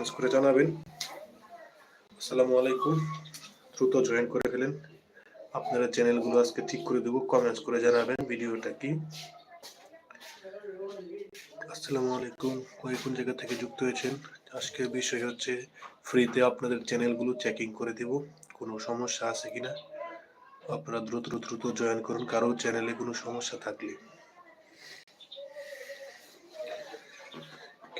Comments করে জানাবেন। আসসালামু আলাইকুম। দ্রুত জয়েন করে ফেলেন। আপনারা চ্যানেলগুলো আজকে ঠিক করে দেবো কমেন্টস করে জানাবেন ভিডিওটা কি। আসসালামু আলাইকুম। কয় কোন জায়গা থেকে যুক্ত হয়েছেন? আজকের বিষয় হচ্ছে ফ্রিতে আপনাদের চ্যানেলগুলো চেকিং করে দেব। কোনো সমস্যা আছে কিনা? আপনারা দ্রুত দ্রুত জয়েন করুন। কারও চ্যানেলে কোনো সমস্যা থাকলে।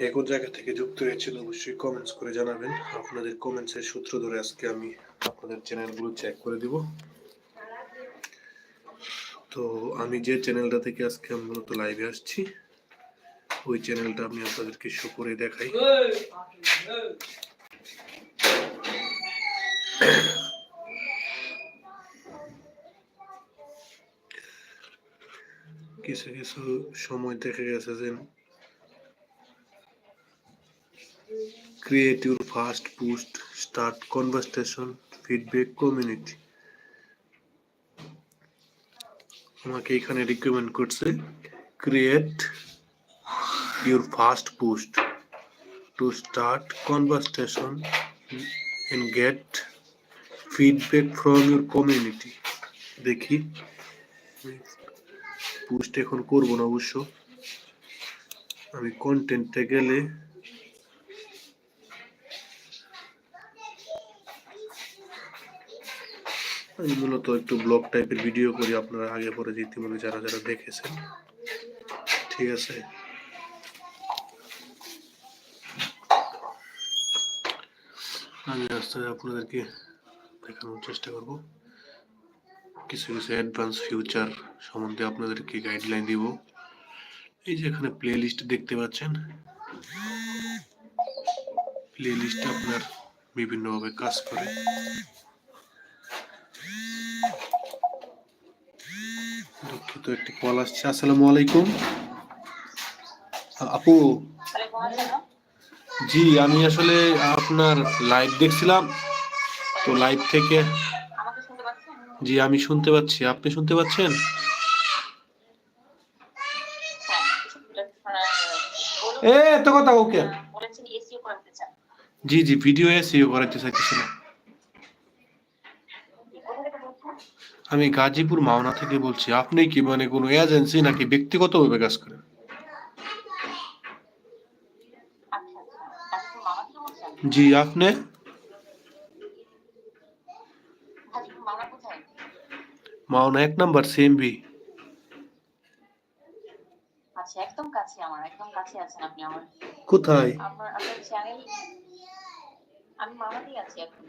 কে কোন জায়গা থেকে যুক্ত হয়েছেন অবশ্যই কমেন্টস করে জানাবেন। আপনাদের কমেন্টসের সূত্র ধরে আজকে আমি আপনাদের চ্যানেলগুলো চেক করে দিব। তো আমি যে চ্যানেলটা থেকে আজকে আমি মূলত লাইভে আসছি, ওই চ্যানেলটা আমি আপনাদেরকে শো করে দেখাই। কিছু কিছু সময় দেখা গেছে যে create your fast post start conversation, feedback community. আমাকে এখানে রিকমেন্ড করছে create your first post to start conversation and get feedback from your community দেখি পোস্ট এখন করব না অবশ্য। আমি কন্টেন্টে গেলে আমি মূলত একটু ব্লগ টাইপের ভিডিও করি আপনারা আগে পরে ইতিমধ্যে যারা যারা দেখেছেন। ঠিক আছে? আমি আস্তে আপনাদেরকে দেখানোর চেষ্টা করব। কিছু কিছু অ্যাডভান্স ফিউচার সম্বন্ধে আপনাদেরকে গাইডলাইন দিব। এই যে এখানে প্লে লিস্ট দেখতে পাচ্ছেন। প্লে লিস্ট আপনার বিভিন্নভাবে কাজ করে। দুঃখিত একটি কল আসছে। আসসালামু আলাইকুম। আপু। জি আমি আসলে আপনার লাইভ দেখছিলাম। তো লাইভ থেকে জি আমি শুনতে পাচ্ছি। আপনি শুনতে পাচ্ছেন? এ এত কথা ওকে জি জি ভিডিও এসিও করাতে চাইতেছিলাম কোথা থেকে বলছেন আমি গাজীপুর মাওনা থেকে বলছি আপনি কি মানে কোনো এজেন্সি নাকি ব্যক্তিগতভাবে কাজ করেন? জি আপনি? মাওনা এক নাম্বার সিএমবি আচ্ছা একদম কাছে আমার একদম কাছে আছেন আপনি আমার। কোথায়? আমার আপনার চ্যানেল আমি মামাতেই আছি এখন।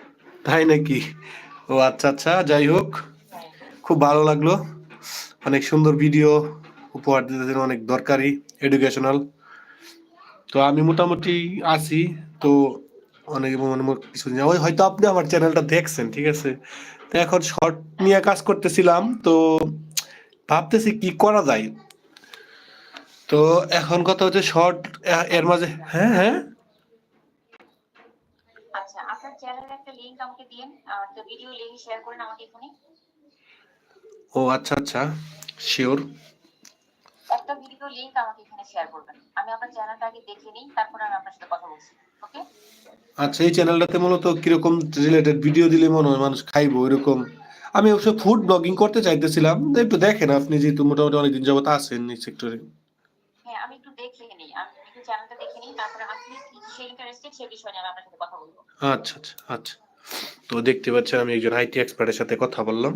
তাই নাকি? ও আচ্ছা আচ্ছা যাই হোক। খুব ভালো লাগল। অনেক সুন্দর ভিডিও উপহার দিতে অনেক দরকারি এডুকেশনাল তো আমি মোটামুটি আছি, তো অনেক মানে কিছু হয়তো আপনি আমার চ্যানেলটা দেখছেন, ঠিক আছে? তো এখন শর্ট নিয়ে কাজ করতেছিলাম, তো ভাবতেছি কি করা যায়? তো এখন কথা হচ্ছে শর্ট এর মাঝে হ্যাঁ হ্যাঁ? আচ্ছা আপনার চ্যানেলের একটা লিংক আমাকে দিন তো ভিডিও লিংক শেয়ার করেন আমাকে এখানে। ও আচ্ছা আচ্ছা। শিওর একটা ভিডিও লিংক আমাকে এখানে শেয়ার করবেন। আমি আপনার চ্যানেলটা আগে দেখে নিই তারপরে আমি আপনার সাথে কথা বলছি ওকে আচ্ছা এই চ্যানেলটাতে মূলত কীরকম রিলেটেড ভিডিও দিলে মনে হয় মানুষ খাইবো এরকম? আমি অবশ্য ফুড ব্লগিং করতে চাইতেছিলাম একটু দেখেন আপনি যেহেতু মোটামুটি অনেকদিন যাবত আছেন এই সেক্টরে হ্যাঁ আমি একটু দেখে নিই আমি একটু চ্যানেলটা দেখে নিই তারপরে আপনি কিসে ইন্টারেস্টেড সে বিষয়ে আমি আপনার সাথে কথা বলব। আচ্ছা আচ্ছা আচ্ছা। তো দেখতে পাচ্ছেন আমি একজন আইটি এক্সপার্টের সাথে কথা বললাম।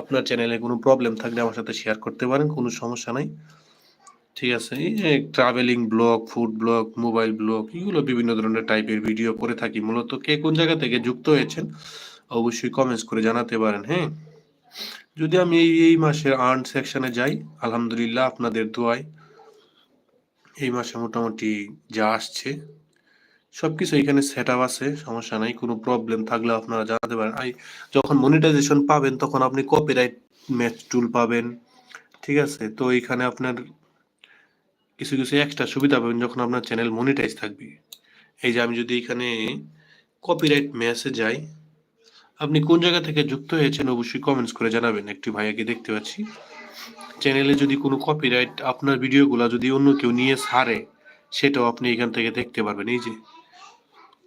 আপনার চ্যানেলে কোনো প্রবলেম থাকলে আমার সাথে শেয়ার করতে পারেন, কোনো সমস্যা নাই। ঠিক আছে travelling blog food blog mobile blog এগুলো বিভিন্ন ধরনের টাইপের ভিডিও করে থাকি। মূলত কে কোন জায়গা থেকে যুক্ত হয়েছেন, অবশ্যই কমেন্টস করে জানাতে পারেন হ্যাঁ? যদি আমি এই এই মাসের আর্ন সেকশনে যাই, আলহামদুলিল্লাহ আপনাদের দোয়ায় এই মাসে মোটামুটি যা আসছে সবকিছু এখানে সেট আপ আছে, সমস্যা নাই, কোনো প্রবলেম থাকলে আপনারা জানাতে পারেন। আই, যখন মনিটাইজেশন পাবেন, তখন আপনি কপিরাইট ম্যাচ টুল পাবেন, ঠিক আছে? তো এখানে আপনার কিছু কিছু এক্সট্রা সুবিধা পাবেন যখন আপনার চ্যানেল মনিটাইজ থাকবে। এই যে আমি যদি এখানে কপিরাইট ম্যাচে যাই, আপনি কোন জায়গা থেকে যুক্ত হয়েছেন অবশ্যই কমেন্টস করে জানাবেন। একটি ভাইয়াকে দেখতে পাচ্ছি। চ্যানেলে যদি কোনো কপিরাইট আপনার ভিডিওগুলো যদি অন্য কেউ নিয়ে সারে, সেটাও আপনি এখান থেকে দেখতে পারবেন। এই যে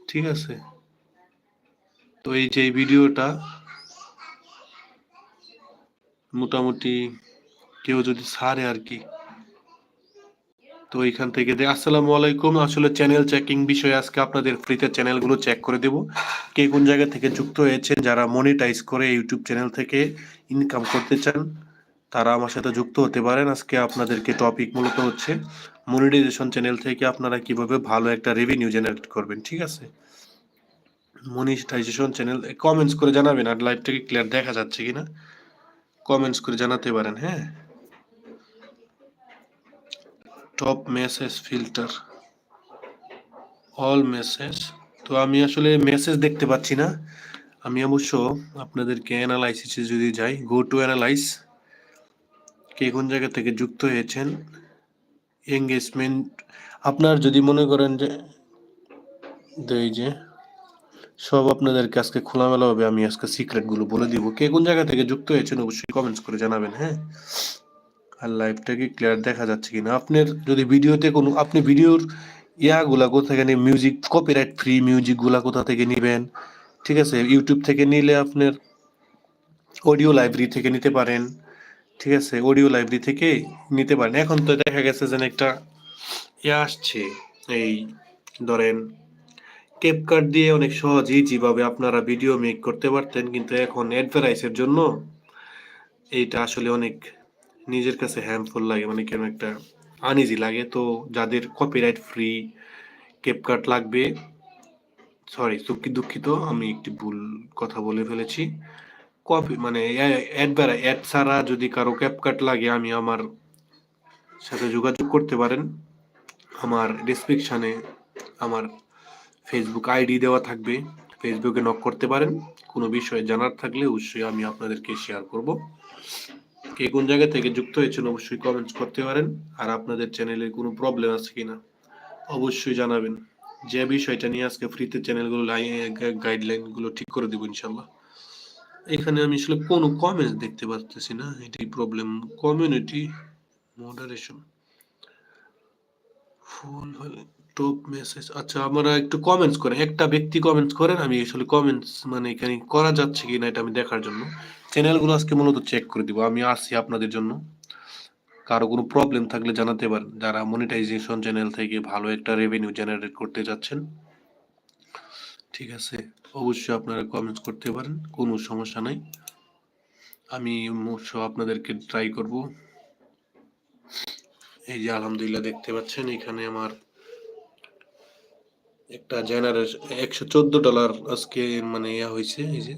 ঠিক আছে। তো এই যে ভিডিওটা মোটামুটি কেউ যদি ছাড়ে আর কি, তো এখান থেকে আসসালামু আলাইকুম। আসলে চ্যানেল চেকিং বিষয়ে আজকে আপনাদের ফ্রিতে চ্যানেলগুলো চেক করে দেব। কে কোন জায়গা থেকে যুক্ত হয়েছেন, যারা মনিটাইজ করে ইউটিউব চ্যানেল থেকে ইনকাম করতে চান, তারা আমার সাথে যুক্ত হতে পারেন। আজকে আপনাদেরকে টপিক মূলত হচ্ছে মনিটাইজেশন চ্যানেল থেকে আপনারা কীভাবে ভালো একটা রেভিনিউ জেনারেট করবেন, ঠিক আছে? মনিটাইজেশন চ্যানেল কমেন্টস করে জানাবেন, আর লাইভটাকে ক্লিয়ার দেখা যাচ্ছে কিনা? কমেন্টস করে জানাতে পারেন হ্যাঁ? Top message filter all message তো আমি আসলে মেসেজ দেখতে পাচ্ছি না। আমি অবশ্য আপনাদেরকে অ্যানালাইসিসে যদি যাই গো টু অ্যানালাইস কে কোন জায়গা থেকে যুক্ত হয়েছেন এঙ্গেজমেন্ট আপনার যদি মনে করেন যে এই যে, সব আপনাদেরকে আজকে খোলামেলাভাবে আমি আজকে সিক্রেটগুলো বলে দিব। কে কোন জায়গা থেকে যুক্ত হয়েছেন অবশ্যই কমেন্টস করে জানাবেন হ্যাঁ? আর লাইভটাকে ক্লিয়ার দেখা যাচ্ছে কিনা? আপনার যদি ভিডিওতে কোনো, আপনি ভিডিওর ইয়াগুলা কোথা থেকে মিউজিক কপিরাইট ফ্রি মিউজিকগুলা কোথা থেকে নেবেন? ঠিক আছে? ইউটিউব থেকে নিলে আপনার অডিও লাইব্রেরি থেকে নিতে পারেন। ঠিক আছে অডিও লাইব্রেরি থেকে নিতে পারেন। এখন তো দেখা গেছে যে একটা ইয়ে আসছে, এই ধরেন ক্যাপকাট দিয়ে অনেক সহজেই যেভাবে আপনারা ভিডিও মেক করতে পারতেন, কিন্তু এখন অ্যাডভার্টাইজের জন্য এইটা আসলে অনেক নিজের কাছে হ্যাম্পফুল লাগে মানে কেন একটা আনইজি লাগে। তো যাদের কপিরাইট ফ্রি ক্যাপকাট লাগবে সরি দুঃখিত আমি একটি ভুল কথা বলে ফেলেছি। কপি মানে অ্যাড অ্যাড ছাড়া যদি কারও ক্যাপকাট লাগে, আমি আমার সাথে যোগাযোগ করতে পারেন। আমার ডিসক্রিপশানে আমার ফেসবুক আইডি দেওয়া থাকবে। ফেসবুকে নক করতে পারেন। কোনো বিষয়ে জানার থাকলে অবশ্যই আমি আপনাদেরকে শেয়ার করব। কে কোন জায়গা থেকে যুক্ত হয়েছেন অবশ্যই কমেন্টস করতে পারেন। আর আপনাদের চ্যানেলে কোনো প্রবলেম আছে কিনা, অবশ্যই জানাবেন। যে বিষয়টা নিয়ে আজকে ফ্রিতে চ্যানেলগুলো গাইডলাইনগুলো ঠিক করে দেবো ইনশাল্লাহ এখানে আমি আসলে কোনো কমেন্টস দেখতে পাচ্ছি না, এটি প্রবলেম কমিউনিটি মডারেশন ফুল হলে টপ মেসেজ আচ্ছা আমরা একটু কমেন্টস করেন। একটা ব্যক্তি কমেন্টস করেন, আমি আসলে কমেন্টস মানে এখানে করা যাচ্ছে কি না এটা আমি দেখার জন্য। চ্যানেলগুলো আজকে মূলত চেক করে দিব। আমি আসছি আপনাদের জন্য। কারও কোনো প্রবলেম থাকলে জানাতে পারেন। যারা মনিটাইজেশন চ্যানেল থেকে ভালো একটা রেভিনিউ জেনারেট করতে যাচ্ছেন। ঠিক আছে? অবশ্যই আপনারা কমেন্টস করতে পারেন, কোনো সমস্যা নাই। আমি অবশ্য আপনাদেরকে ট্রাই করব। এই যে আলহামদুলিল্লাহ দেখতে পাচ্ছেন, এখানে আমার একটা জেনারেশন একশো চোদ্দ ডলার আজকে মানে ইয়া হয়েছে, এই যে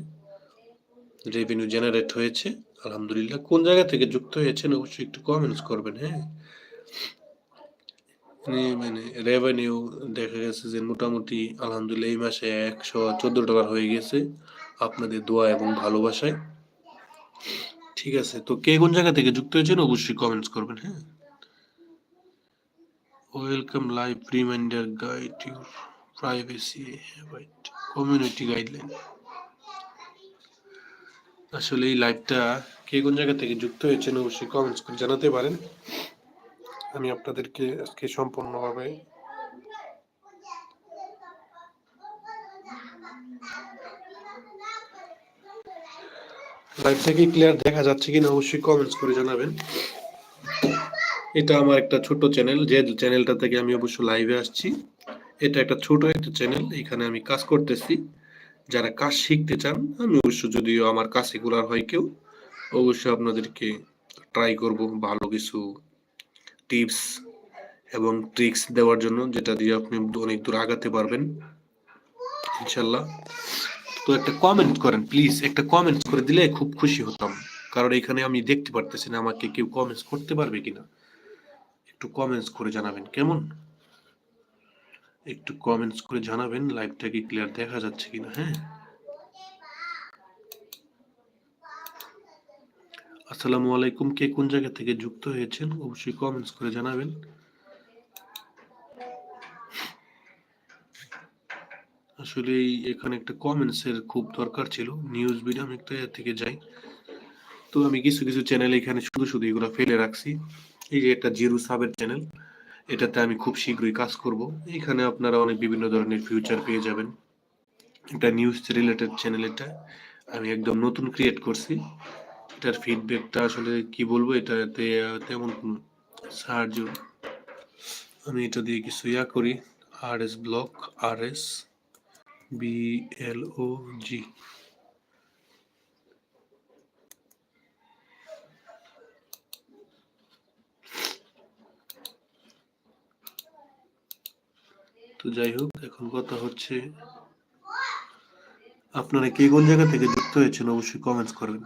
রেভিনিউ জেনারেট হয়েছে। আলহামদুলিল্লাহ। কোন জায়গা থেকে যুক্ত হয়েছেন, অবশ্যই একটু কমেন্টস করবেন হ্যাঁ? মানে রেভিনিউ দেখা গেছে যে মোটামুটি, আলহামদুলিল্লাহ, এই মাসে একশো চোদ্দ ডলার হয়ে গেছে আপনাদের দোয়া এবং ভালোবাসায়। ঠিক আছে, তো কে কোন জায়গা থেকে যুক্ত হয়েছেন অবশ্যই কমেন্টস করবেন হ্যাঁ? Welcome live reminder guide your privacy community guideline আসলে এই লাইভটা কে কোন জায়গা থেকে যুক্ত হয়েছেন অবশ্যই কমেন্টস করে জানাতে পারেন। আমি আপনাদেরকে আজকে সম্পূর্ণভাবে লাইভটা কি ক্লিয়ার দেখা যাচ্ছে কিনা অবশ্যই কমেন্টস করে জানাবেন। এটা আমার একটা ছোট চ্যানেল যে চ্যানেলটা থেকে আমি অবশ্য লাইভে আসছি, এটা একটা ছোট একটা চ্যানেল এখানে আমি কাজ করতেছি। যারা কাজ শিখতে চান, আমি অবশ্য যদিও আমার কাজ রেগুলার হয় কেউ, অবশ্যই আপনাদেরকে ট্রাই করব ভালো কিছু টিপস এবং ট্রিক্স দেওয়ার জন্য, যেটা দিয়ে আপনি অনেক দূর আগাতে পারবেন ইনশাল্লাহ তো একটা কমেন্ট করেন প্লিজ একটা কমেন্টস করে দিলে খুব খুশি হতাম। কারণ এখানে আমি দেখতে পারতেছি না আমাকে কেউ কমেন্টস করতে পারবে কিনা। একটু কমেন্টস করে জানাবেন, কেমন? একটু কমেন্টস করে জানাবেন লাইভটা কি ক্লিয়ার দেখা যাচ্ছে কিনা হ্যাঁ? আসসালামু আলাইকুম। কে কোন জায়গা থেকে যুক্ত হয়েছেন অবশ্যই কমেন্টস করে জানাবেন। আসলে এখানে একটা কমেন্টস এর খুব দরকার ছিল। নিউজ ভিডিও আমি একটা থেকে যাই। তো আমি কিছু কিছু চ্যানেল এখানে শুধু শুধু এগুলো ফেলে রাখছি। এই যে একটা জিরো সাবের চ্যানেল এটাতে আমি খুব শীঘ্রই কাজ করব। এখানে আপনারা অনেক বিভিন্ন ধরনের ফিউচার পেয়ে যাবেন। এটা নিউজ রিলেটেড চ্যানেল এটা আমি একদম নতুন ক্রিয়েট করছি। এটার ফিডব্যাকটা আসলে কি বলব? এটাতে তেমন কোনো সাহায্য আমি এটা দিয়ে কিছু ইয়া করি। R S block R S B L O G তো যাই হোক, এখন কথা হচ্ছে, আপনারা কে কোন জায়গা থেকে যুক্ত হয়েছেন অবশ্যই কমেন্টস করবেন।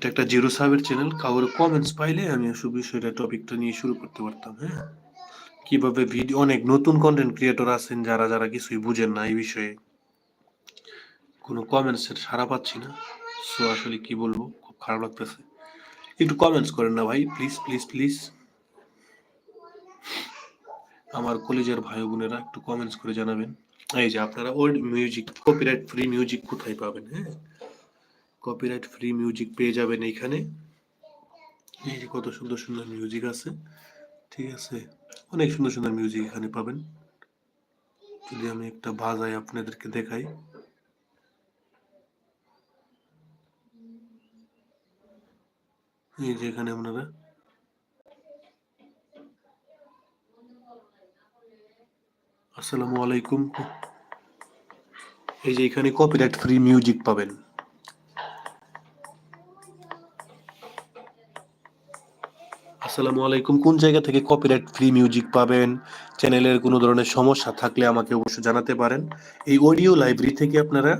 এটা একটা জিরো সাবের চ্যানেল কাউর কমেন্টস পাইলে আমি বিষয়টা টপিকটা নিয়ে শুরু করতে পারতাম হ্যাঁ? কীভাবে ভিডিও, অনেক নতুন কন্টেন্ট ক্রিয়েটর আছেন যারা যারা কিছুই বুঝেন না এই বিষয়ে। কোনো কমেন্টসের সারা পাচ্ছি না সো আসলে কি বলব, খুব খারাপ লাগতেছে। একটু কমেন্টস করেন না ভাই প্লিজ প্লিজ প্লিজ আমার কলেজের ভাই বোনেরা একটু কমেন্টস করে জানাবেন। এই যে আপনারা old music copyright free music কোথায় পাবেন হ্যাঁ? কপিরাইট ফ্রি মিউজিক পেয়ে যাবেন এইখানে। এই যে কত সুন্দর সুন্দর মিউজিক আছে। ঠিক আছে? অনেক সুন্দর সুন্দর মিউজিক এখানে পাবেন। যদি আমি একটা বাজাই আপনাদেরকে দেখাই। এই যে এখানে আপনারা। আসসালামু আলাইকুম। এই যে এখানে কপিরাইট ফ্রি মিউজিক পাবেন। আসসালামু আলাইকুম। কোন জায়গা থেকে কপিরাইট ফ্রি মিউজিক পাবেন? চ্যানেলের কোনো ধরনের সমস্যা থাকলে আমাকে অবশ্যই জানাতে পারেন। এই অডিও লাইব্রেরি থেকে আপনারা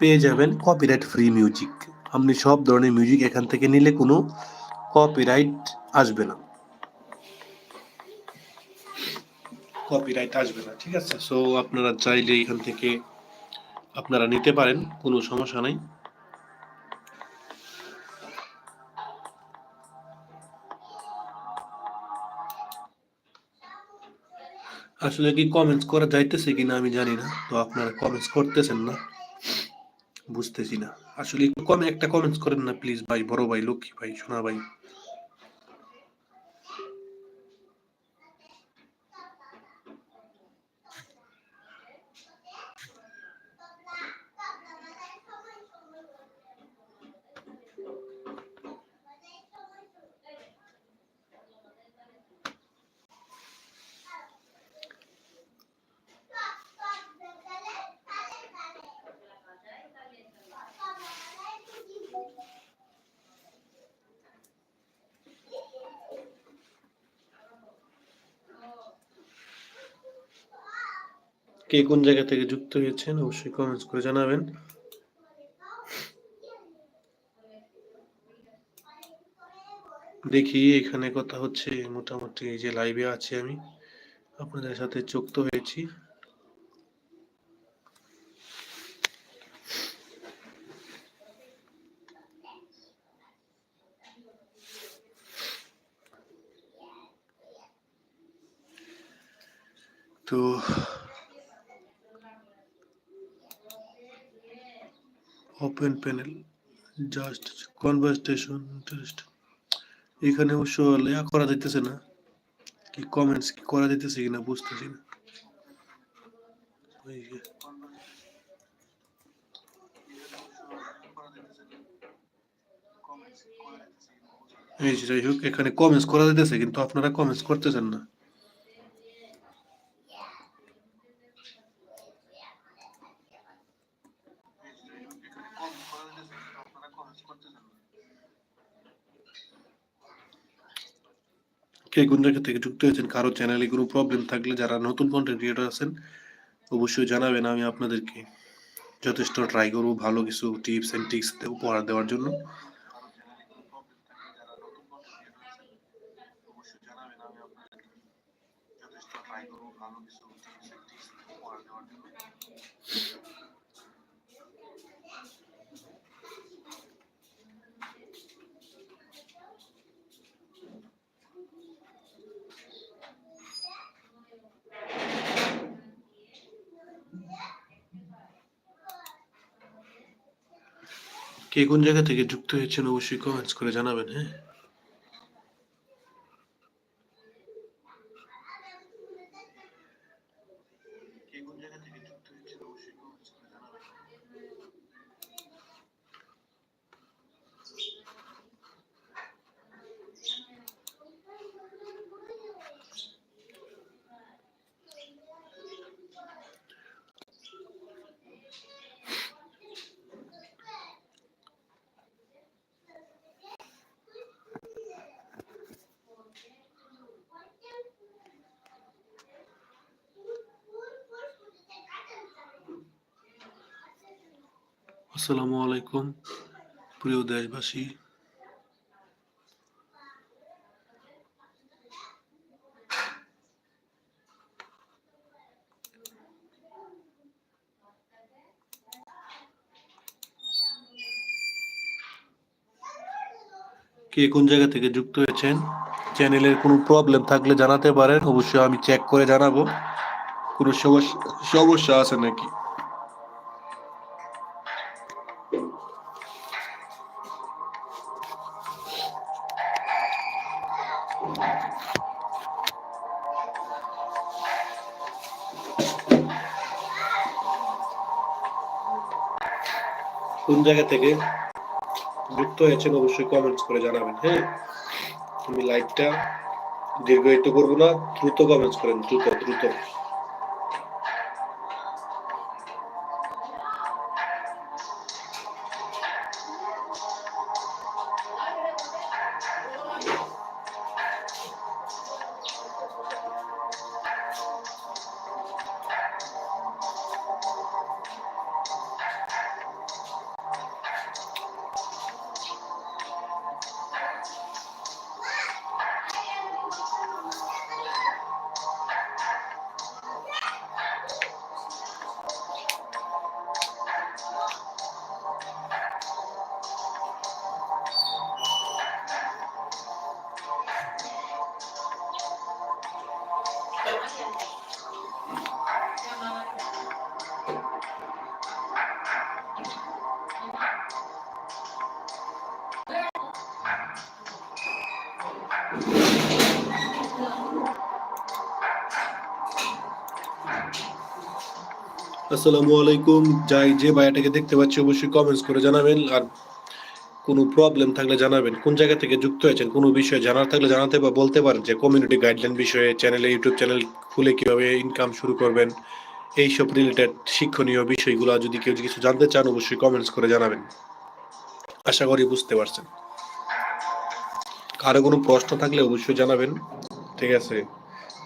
পেয়ে যাবেন কপিরাইট ফ্রি মিউজিক আপনি সব ধরনের মিউজিক এখান থেকে নিলে কোনো কপিরাইট আসবে না। কপিরাইট আসবে না, ঠিক আছে? সো আপনারা চাইলে এখান থেকে আপনারা নিতে পারেন, কোনো সমস্যা নাই। আসলে কি কমেন্টস করা যাইতেছে কিনা আমি জানি না, তো আপনারা কমেন্টস করতেছেন না। বুঝতেছি না। আসলে একটু কমে একটা কমেন্টস করেন না প্লিজ ভাই, বড় ভাই, লক্ষ্মী ভাই, সোনা ভাই। কে কোন জায়গা থেকে যুক্ত হয়েছেন অবশ্যই কমেন্টস করে জানাবেন। দেখি এখানে কথা হচ্ছে, মোটামুটি এই যে লাইভে আছি আমি। আপনাদের সাথে যুক্ত হয়েছি। তো open panel just conversation interest এখানে অবশ্য লেয়া করা যাইতেছে না। কি কমেন্টস কি করা যাইতেছে কিনা বুঝতেছি না। এই যাই হোক, এখানে কমেন্টস করা যাইতেছে, কিন্তু আপনারা কমেন্টস করতেছেন না। কে গুন্ডার থেকে যুক্ত হয়েছেন, কারও চ্যানেলে কোনো প্রবলেম থাকলে যারা নতুন কন্টেন্ট ক্রিয়েটর আছেন, অবশ্যই জানাবেন আমি আপনাদেরকে। যথেষ্ট ট্রাই করব ভালো কিছু টিপস অ্যান্ড ট্রিক্স উপহার দেওয়ার জন্য। Thank you. উপহার দেওয়ার জন্য। কে কোন জায়গা থেকে যুক্ত হয়েছেন অবশ্যই কমেন্টস করে জানাবেন হ্যাঁ? আসসালামু আলাইকুম, প্রিয় দেশবাসী। কে কোন জায়গা থেকে যুক্ত হয়েছেন, চ্যানেলের কোনো প্রবলেম থাকলে জানাতে পারেন, অবশ্যই আমি চেক করে জানাব। কোনো সমস্যা সমস্যা আছে নাকি? জায়গা থেকে যুক্ত হয়েছেন অবশ্যই কমেন্টস করে জানাবেন হ্যাঁ? আমি লাইভটা দীর্ঘায়িত করব না, দ্রুত কমেন্টস করেন, দ্রুত দ্রুত। আসসালামু আলাইকুম। যাই যে ভাইয়াটাকে দেখতে পাচ্ছি, অবশ্যই কমেন্টস করে জানাবেন। আর কোনো প্রবলেম থাকলে জানাবেন। কোন জায়গা থেকে যুক্ত হয়েছেন, কোনো বিষয়ে জানার থাকলে জানাতে বা বলতে পারেন যে কমিউনিটি গাইডলাইন বিষয়ে চ্যানেলে ইউটিউব চ্যানেল খুলে কীভাবে ইনকাম শুরু করবেন, এইসব রিলেটেড শিক্ষণীয় বিষয়গুলো যদি কেউ কিছু জানতে চান, অবশ্যই কমেন্টস করে জানাবেন। আশা করি বুঝতে পারছেন। কারও কোনো প্রশ্ন থাকলে অবশ্যই জানাবেন। ঠিক আছে।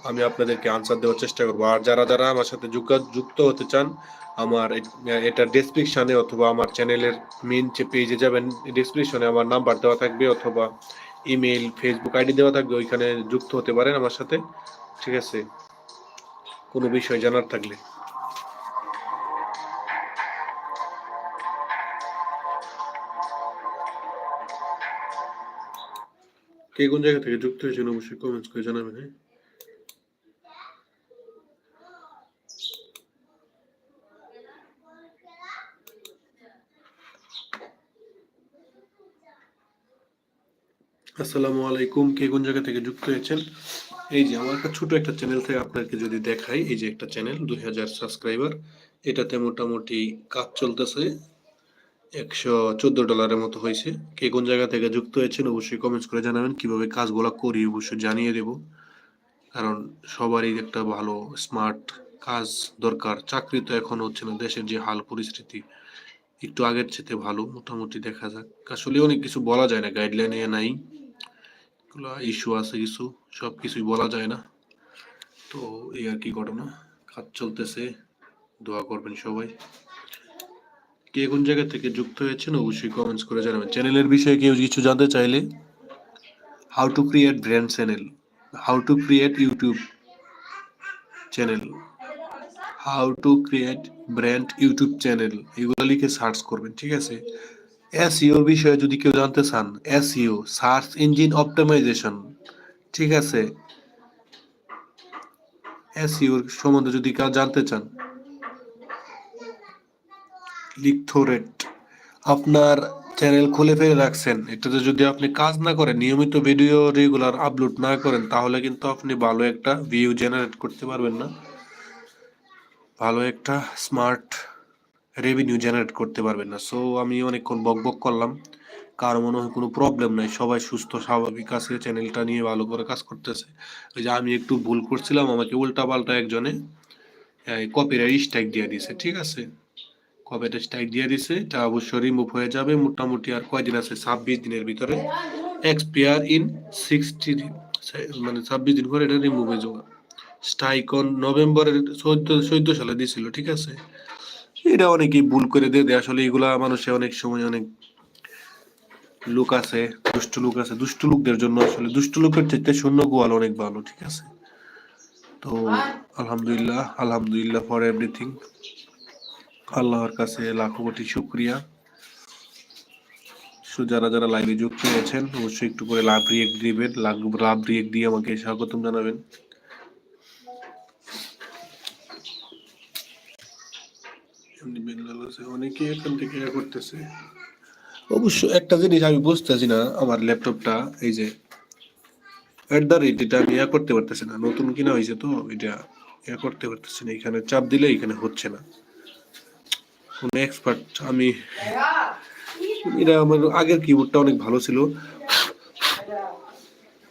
আমি আপনাদেরকে আনসার দেওয়ার চেষ্টা করব। আর যারা যারা আমার সাথে যুক্ত হতে চান, আমার এটা ডেসক্রিপশনে অথবা আমার চ্যানেলের মেন যে পেজে যাবেন ডেসক্রিপশনে আমার নাম্বার দেওয়া থাকবে অথবা ইমেল ফেসবুক আইডি দেওয়া থাকবে, ওইখানে যুক্ত হতে পারেন আমার সাথে। ঠিক আছে? কোনো বিষয় জানার থাকলে। কে কোন জায়গা থেকে যুক্ত হয়েছেন অবশ্যই কমেন্টস করে জানাবেন হ্যাঁ? আসসালামু আলাইকুম। কে কোন জায়গা থেকে যুক্ত হয়েছেন? এই যে আমার একটা ছোট একটা চ্যানেল থেকে আপনাকে যদি দেখাই, এই যে একটা চ্যানেল, দুই হাজার সাবস্ক্রাইবার, এটাতে মোটামুটি কাজ চলতেছে। একশো চোদ্দ ডলারের মতো হয়েছে। কে কোন জায়গা থেকে যুক্ত হয়েছেন অবশ্যই কমেন্টস করে জানাবেন। কীভাবে কাজগুলো করি অবশ্যই জানিয়ে দেব। কারণ সবারই একটা ভালো স্মার্ট কাজ দরকার। চাকরি তো এখন হচ্ছে না, দেশের যে হাল পরিস্থিতি, একটু আগের চেয়ে ভালো, মোটামুটি দেখা যাক। আসলে অনেক কিছু বলা যায় না গাইডলাইনে নাই। এগুলো ইস্যু আছে কিছু সব কিছুই বলা যায় না। তো এই আর কি ঘটনা, কাজ চলতেছে, দোয়া করবেন সবাই। কে কোন জায়গা থেকে যুক্ত হয়েছেন অবশ্যই কমেন্টস করে জানাবেন। চ্যানেলের বিষয়ে কেউ কিছু জানতে চাইলে how to create brand channel how to create YouTube channel how to create brand YouTube channel এগুলো লিখে সার্চ করবেন, ঠিক আছে? এসইও বিষয়ে যদি কেউ জানতে চান, এসইও, সার্চ ইঞ্জিন অপটিমাইজেশন, ঠিক আছে? এসইওর সম্বন্ধে যদি কেউ জানতে চান লিকথোরেট আপনার চ্যানেল খুলে ফেলে রাখছেন, এটাতে যদি আপনি কাজ না করেন, নিয়মিত ভিডিও রেগুলার আপলোড না করেন, তাহলে কিন্তু আপনি ভালো একটা ভিউ জেনারেট করতে পারবেন না। ভালো একটা স্মার্ট রেভিনিউ জেনারেট করতে পারবেন না। সো আমি অনেকক্ষণ বক বক করলাম। কার মনে হয় কোনো প্রবলেম নাই। সবাই সুস্থ, স্বাভাবিক আছে চ্যানেলটা নিয়ে ভালো করে কাজ করতেছে। ওই যে আমি একটু ভুল করছিলাম, আমাকে উল্টা পাল্টা একজনে কপিরাইট স্ট্রাইক দিয়ে দিছে, ঠিক আছে? কপিরাইট স্ট্রাইক দিয়ে দিছে এটা অবশ্যই রিমুভ হয়ে যাবে। মোটামুটি আর কয়দিন আছে? ছাব্বিশ দিনের ভিতরে এক্সপিয়ার ইন সিক্সটি মানে ছাব্বিশ দিন পরে এটা রিমুভ হয়ে যাবে। স্ট্রাইকন নভেম্বরের চোদ্দ চোদ্দ সালে দিয়েছিল ঠিক আছে? এটা অনেকেই ভুল করে দিয়ে দেয়। আসলে এগুলা মানুষে অনেক সময় অনেক লোক আছে, দুষ্ট লোক আছে। দুষ্ট লোকদের জন্য আসলে দুষ্ট লোকের চাইতে শূন্য গোয়াল অনেক ভালো, ঠিক আছে? তো আলহামদুলিল্লাহ আলহামদুলিল্লাহ ফর এভরিথিং আল্লাহর কাছে লাখো কোটি শুক্রিয়া। সো যারা যারা লাইভে যুক্ত হয়েছেন, অবশ্যই একটু করে লাভ রিয়েক্ট দিবেন লাভ রিয়েক্ট দিয়ে আমাকে স্বাগতম জানাবেন। অনেকে এখান থেকে করতেছে। অবশ্য একটা জিনিস আমি বুঝতেছি না, আমার ল্যাপটপটা, এই যে এট দ্য রেট এটা আমি ইয়া করতে পারতেছি না। নতুন কিনা হয়েছে তো, এটা ইয়া করতে পারতেছি না। এখানে চাপ দিলে এখানে হচ্ছে না। কোন এক্সপার্ট আমি, এটা আমার আগের কিবোর্ডটা অনেক ভালো ছিল।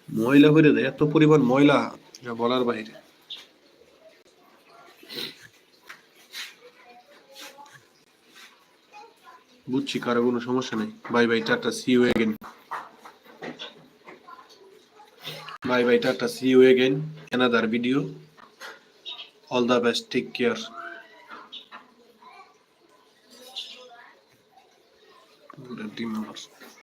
ময়লা হয়ে দেয়, এত পরিমাণ ময়লা, যা বলার বাইরে। বুঝছি কারও কোনো সমস্যা নেই। Bye bye, tata see you again bye bye, tata see you again another video all the best take care ডিম আমার